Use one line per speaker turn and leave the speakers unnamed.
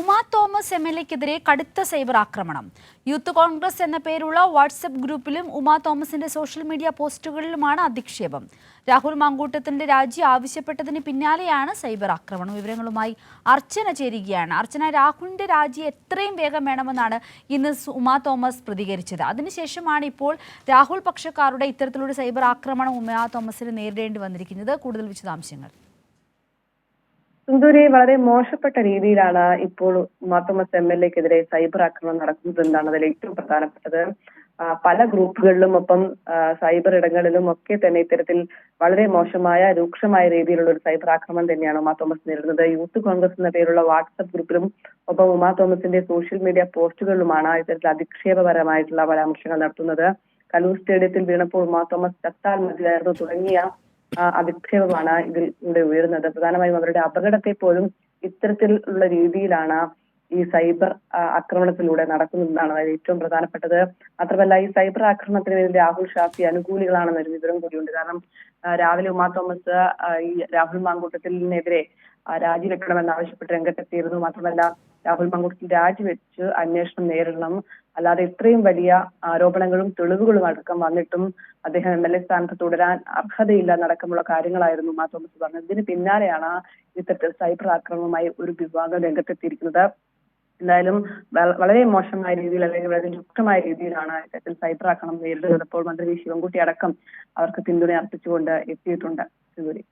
Uma Thomas M L എക്കെതിരെ കടുത്ത cyber ആക്രമണം. യൂത്ത് കോൺഗ്രസ് എന്ന പേരുള്ള വാട്സപ്പ് ഗ്രൂപ്പിലും ഉമാ തോമസിന്റെ സോഷ്യൽ മീഡിയ പോസ്റ്റുകളിലുമാണ് അധിക്ഷേപം. രാഹുൽ മാങ്കൂട്ടത്തിന്റെ രാജി ആവശ്യപ്പെട്ടതിന് പിന്നാലെയാണ് സൈബർ ആക്രമണം. വിവരങ്ങളുമായി അർച്ചന ചേരുകയാണ്. അർച്ചന രാഹുലിന്റെ രാജി എത്രയും വേഗം വേണമെന്നാണ് ഇന്ന് ഉമാ തോമസ് പ്രതികരിച്ചത്. അതിനുശേഷമാണ് ഇപ്പോൾ രാഹുൽ പക്ഷക്കാരുടെ ഇത്തരത്തിലൊരു സൈബർ ആക്രമണം ഉമാ തോമസിന് നേരിടേണ്ടി വന്നിരിക്കുന്നത്. കൂടുതൽ വിശദാംശങ്ങൾ.
സുന്ദരി വളരെ മോശപ്പെട്ട രീതിയിലാണ് ഇപ്പോൾ മാത്തോമസ് തോമസ് എം എൽ എക്കെതിരെ സൈബർ ആക്രമണം നടക്കുന്നത് എന്നാണ് അതിൽ ഏറ്റവും പ്രധാനപ്പെട്ടത്. പല ഗ്രൂപ്പുകളിലും ഒപ്പം സൈബർ ഇടങ്ങളിലും ഒക്കെ തന്നെ ഇത്തരത്തിൽ വളരെ മോശമായ രൂക്ഷമായ രീതിയിലുള്ള ഒരു സൈബർ ആക്രമണം തന്നെയാണ് ഉമാ തോമസ് നേരിടുന്നത്. യൂത്ത് കോൺഗ്രസ് എന്ന പേരുള്ള വാട്സപ്പ് ഗ്രൂപ്പിലും ഒപ്പം ഉമാ തോമസിന്റെ സോഷ്യൽ മീഡിയ പോസ്റ്റുകളിലുമാണ് ഇത്തരത്തിൽ അധിക്ഷേപപരമായിട്ടുള്ള പരാമർശങ്ങൾ നടത്തുന്നത്. കലൂർ സ്റ്റേഡിയത്തിൽ വീണപ്പോൾ ഉമാ തോമസ് ചത്താൽ മതിയായിരുന്നു തുടങ്ങിയ അധിക്ഷേപമാണ് ഇതിൽ ഇവിടെ ഉയരുന്നത്. പ്രധാനമായും അവരുടെ അപകടത്തെ പോലും ഇത്തരത്തിലുള്ള രീതിയിലാണ് ഈ സൈബർ ആക്രമണത്തിലൂടെ നടക്കുന്നതെന്നാണ് അതായത് ഏറ്റവും പ്രധാനപ്പെട്ടത്. മാത്രമല്ല ഈ സൈബർ ആക്രമണത്തിന് വേണ്ടി രാഹുൽ ഷാഫി അനുകൂലികളാണെന്നൊരു വിവരം കൂടിയുണ്ട്. കാരണം രാവിലെ ഉമാ തോമസ് ഈ രാഹുൽ മാങ്കൂട്ടത്തിനെതിരെ രാജിവെക്കണമെന്ന് ആവശ്യപ്പെട്ട് രംഗത്തെത്തിയിരുന്നു. മാത്രമല്ല രാഹുൽ മാങ്കൂട്ടത്തിൽ രാജിവെച്ച് അന്വേഷണം നേരിടണം. അല്ലാതെ ഇത്രയും വലിയ ആരോപണങ്ങളും തെളിവുകളും അടക്കം വന്നിട്ടും അദ്ദേഹം എം എൽ എ സ്ഥാനത്ത് തുടരാൻ അർഹതയില്ല എന്നടക്കമുള്ള കാര്യങ്ങളായിരുന്നു മാ തോമസ് പറഞ്ഞത്. ഇതിന് പിന്നാലെയാണ് ഇത്തരത്തിൽ സൈബർ ആക്രമണവുമായി ഒരു വിഭാഗം രംഗത്തെത്തിയിരിക്കുന്നത്. എന്തായാലും വളരെ മോശമായ രീതിയിൽ അല്ലെങ്കിൽ വളരെ യുക്തമായ രീതിയിലാണ് ഇത്തരത്തിൽ സൈബർ ആക്രമണം നേരിടുന്നത്. അപ്പോൾ മന്ത്രി ശിവൻകുട്ടി അടക്കം അവർക്ക് പിന്തുണ അർപ്പിച്ചുകൊണ്ട് എത്തിയിട്ടുണ്ട്. ശിവരി